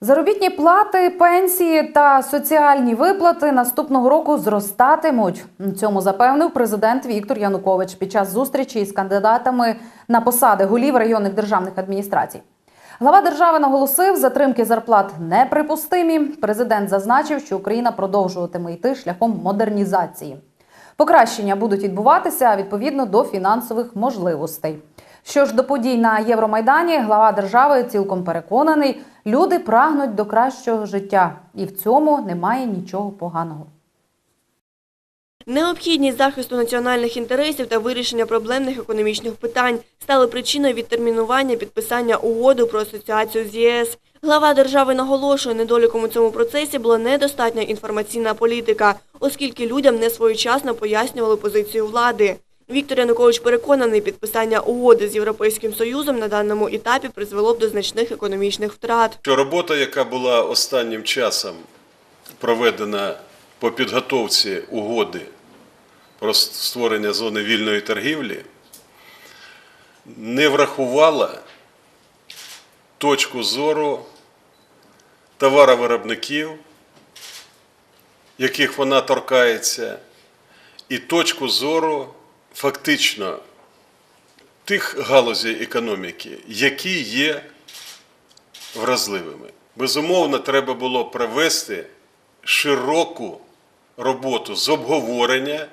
Заробітні плати, пенсії та соціальні виплати наступного року зростатимуть. Цьому запевнив президент Віктор Янукович під час зустрічі із кандидатами на посади голів районних державних адміністрацій. Глава держави наголосив, затримки зарплат неприпустимі. Президент зазначив, що Україна продовжуватиме йти шляхом модернізації. Покращення будуть відбуватися відповідно до фінансових можливостей. Що ж до подій на Євромайдані, глава держави цілком переконаний, люди прагнуть до кращого життя, і в цьому немає нічого поганого. Необхідність захисту національних інтересів та вирішення проблемних економічних питань стали причиною відтермінування підписання угоди про асоціацію з ЄС. Глава держави наголошує, недоліком у цьому процесі була недостатня інформаційна політика, оскільки людям не своєчасно пояснювали позицію влади. Віктор Янукович переконаний, підписання угоди з Європейським Союзом на даному етапі призвело б до значних економічних втрат. Що робота, яка була останнім часом проведена по підготовці угоди про створення зони вільної торгівлі, не врахувала точку зору товаровиробників, яких вона торкається, і точку зору фактично тих галузей економіки, які є вразливими. Безумовно, треба було провести широку роботу з обговорення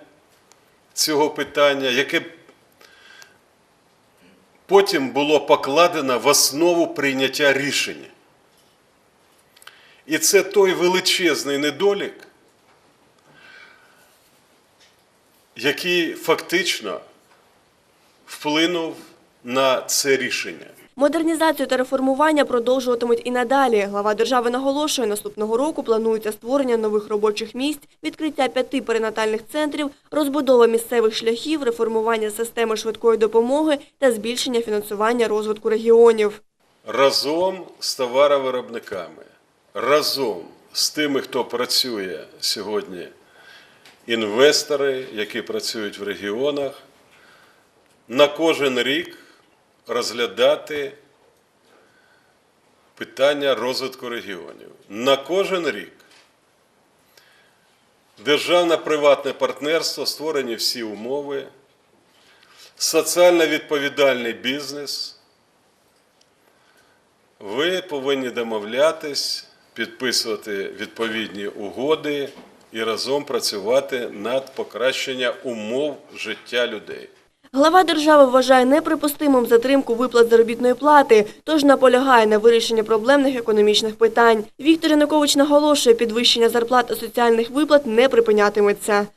цього питання, яке потім було покладено в основу прийняття рішення. І це той величезний недолік, який фактично вплинув на це рішення. Модернізацію та реформування продовжуватимуть і надалі. Глава держави наголошує, наступного року планується створення нових робочих місць, відкриття п'яти перинатальних центрів, розбудова місцевих шляхів, реформування системи швидкої допомоги та збільшення фінансування розвитку регіонів. разом з товаровиробниками, разом з тими, хто працює сьогодні, інвестори, які працюють в регіонах, на кожен рік розглядати питання розвитку регіонів. На кожен рік. Державно-приватне партнерство, створені всі умови, соціально відповідальний бізнес – ви повинні домовлятись, підписувати відповідні угоди і разом працювати над покращення умов життя людей. Глава держави вважає неприпустимим затримку виплат заробітної плати, тож наполягає на вирішенні проблемних економічних питань. Віктор Янукович наголошує, підвищення зарплат та соціальних виплат не припинятиметься.